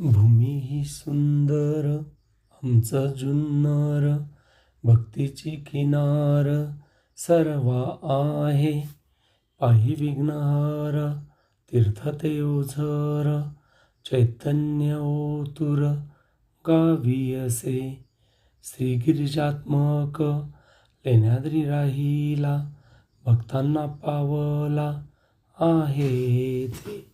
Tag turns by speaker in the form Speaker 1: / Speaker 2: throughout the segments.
Speaker 1: भूमी ही सुंदर आमचा जुन्नर भक्तीची किनार सर्वा आहे. पायी विघ्नहार तीर्थ ते ओझर चैतन्य ओतुर गावी असे. श्रीगिरिजात्मक लेण्याद्री राहिला भक्तांना पावला आहे ते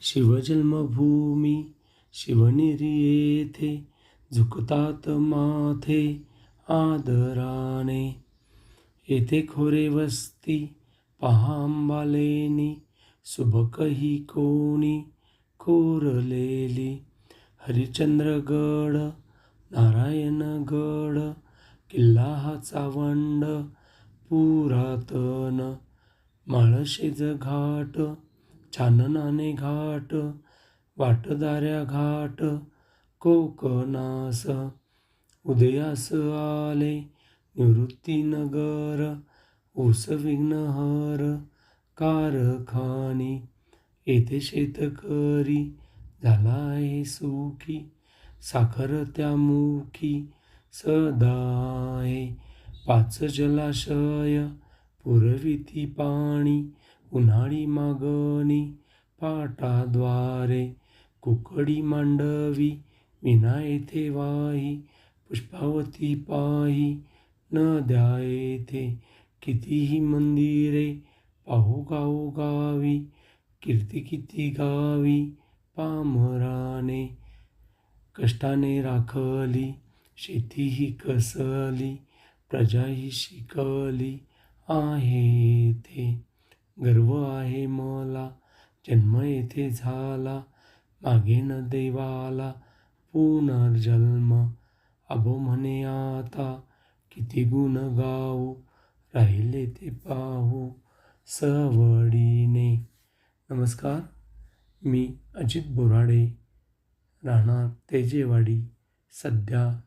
Speaker 1: शिवजन्मभूमी शिवनेरी येथे झुकतात माथे आदराने. येथे खोरे वस्ती पहा अंबालेनी सुबकही कोणी कोरलेली. हरिचंद्रगड नारायणगड किल्ला हा चावंड पुरातन माळशेज घाट चाननाने घाट वाटदाऱ्या घाट कोकणास. उदयास आले निवृत्तीनगर ऊस विघ्नहर कारखानी. येथे शेतकरी झाला आहे सुखी साखर त्या मुखी पाच जलाशय पुरविती पाणी उन्हाळी मागणी पाटाद्वारे. कुकडी मांडवी विना येथे वाही पुष्पावती पाही द्या येथे कितीही मंदिरे पाहू गाऊ गावी कीर्ती किती गावी पामराने कष्टाने राखली शेती ही कसली प्रजाही शिकली आहे ते गर्व आहे मला जन्म येथे झाला मागे देवाला पुनर्जन्म. अबो म्हणे आता किती गुण गाऊ राहिले ते पाहू सवडीने. नमस्कार मी अजित बोराडे राहणार तेजेवाडी सध्या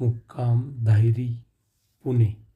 Speaker 1: मुक्काम धायरी पुणे.